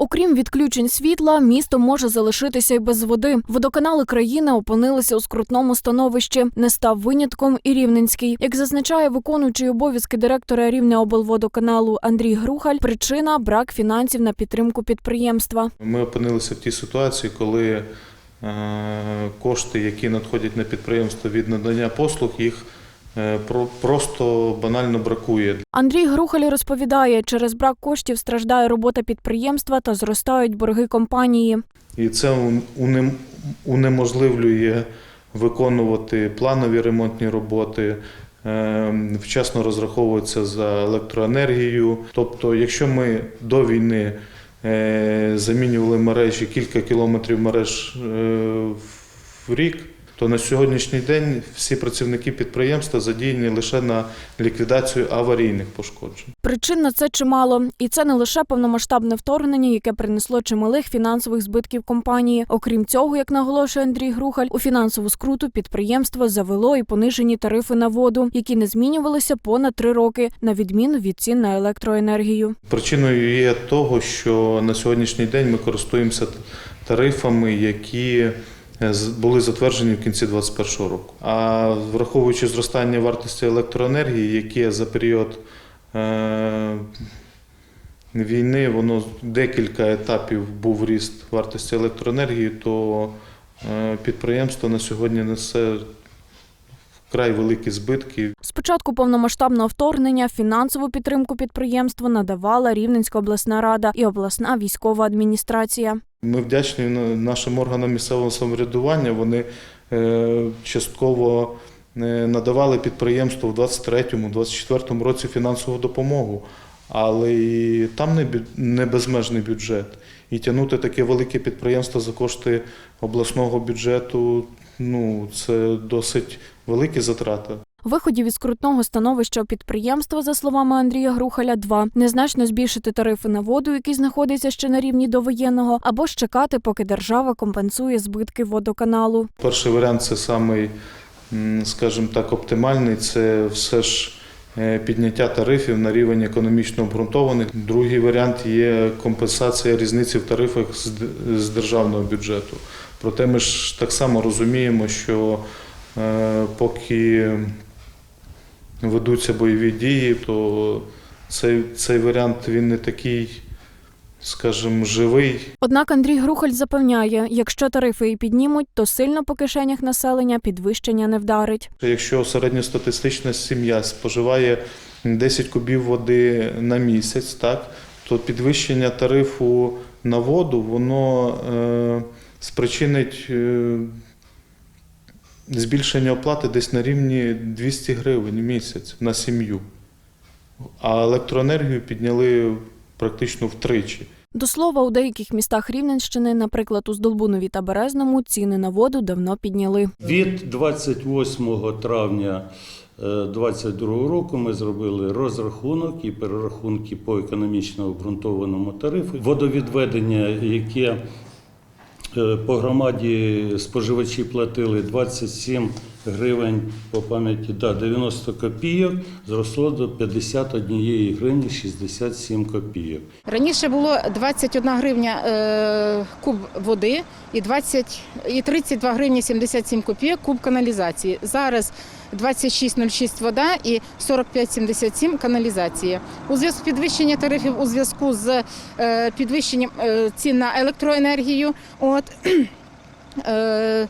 Окрім відключень світла, місто може залишитися й без води. Водоканали країни опинилися у скрутному становищі. Не став винятком і Рівненський. Як зазначає виконуючий обов'язки директора Рівнеоблводоканалу Андрій Грухаль, причина брак фінансів на підтримку підприємства. Ми опинилися в тій ситуації, коли е, кошти, які надходять на підприємство від надання послуг, їх просто банально бракує. Андрій Грухаль розповідає, через брак коштів страждає робота підприємства та зростають борги компанії. І це унеможливлює виконувати планові ремонтні роботи, е, вчасно розраховуватися за електроенергію. Тобто, якщо ми до війни е, замінювали мережі кілька кілометрів мереж е, в рік, то на сьогоднішній день всі працівники підприємства задіяні лише на ліквідацію аварійних пошкоджень. Причин на це чимало, і це не лише повномасштабне вторгнення, яке принесло чималих фінансових збитків компанії. Окрім цього, як наголошує Андрій Грухаль, у фінансову скруту підприємство завело і понижені тарифи на воду, які не змінювалися понад три роки, на відміну від цін на електроенергію. Причиною є того, що на сьогоднішній день ми користуємося тарифами, які були затверджені в кінці 2021 року. А враховуючи зростання вартості електроенергії, яке за період е, війни, воно декілька етапів був ріст вартості електроенергії, то е, підприємство на сьогодні несе вкрай великі збитки. З початку повномасштабного вторгнення фінансову підтримку підприємства надавала Рівненська обласна рада і обласна військова адміністрація. Ми вдячні нашим органам місцевого самоврядування. Вони е, частково е, надавали підприємству в 23-24 році фінансову допомогу, але і там не безмежний бюджет. І тягнути таке велике підприємство за кошти обласного бюджету ну, це досить великі затрати. Виходів із скрутного становища підприємства, за словами Андрія Грухаля, два незначно збільшити тарифи на воду, які знаходяться ще на рівні довоєнного, або ж чекати, поки держава компенсує збитки водоканалу. Перший варіант це самий, скажімо так, оптимальний. Це все ж е, підняття тарифів на рівень економічно обґрунтованих. Другий варіант є компенсація різниці в тарифах з державного бюджету. Проте ми ж так само розуміємо, що е, поки ведуться бойові дії, то цей, цей варіант він не такий, скажімо, живий. Однак Андрій Грухаль запевняє, якщо тарифи і піднімуть, то сильно по кишенях населення підвищення не вдарить. Якщо середньостатистична сім'я споживає 10 кубів води на місяць, так, то підвищення тарифу на воду воно е, спричинить е, збільшення оплати десь на рівні 200 гривень в місяць на сім'ю. А електроенергію підняли практично втричі. До слова, у деяких містах Рівненщини, наприклад, у Здолбунові та Березному, ціни на воду давно підняли. Від 28 травня 2022 року ми зробили розрахунок і перерахунки по економічно обґрунтованому тарифу. Водовідведення, яке е, по громаді споживачі платили 27 гривень по пам'яті, да, 90 копійок, зросло до 51 гривні 67 копійок. Раніше було 21 гривня е, куб води і 20, і 32 гривні 77 копійок куб каналізації. Зараз 26,06 вода і 45,77 каналізація. У зв'язку з підвищенням тарифів у зв'язку з е, підвищенням е, цін на електроенергію, от, е,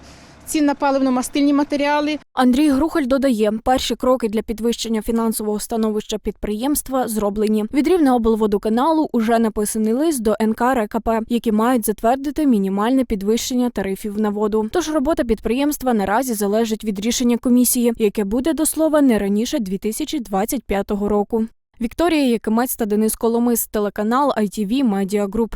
цін на паливно-мастильні матеріали, Андрій Грухаль додає, перші кроки для підвищення фінансового становища підприємства зроблені. Від Рівнеоблводоканалу уже написаний лист до НК РКП, які мають затвердити мінімальне підвищення тарифів на воду. Тож робота підприємства наразі залежить від рішення комісії, яке буде до слова не раніше 2025 року. Вікторія Якимець та Денис Коломис, телеканал ITV Media Group.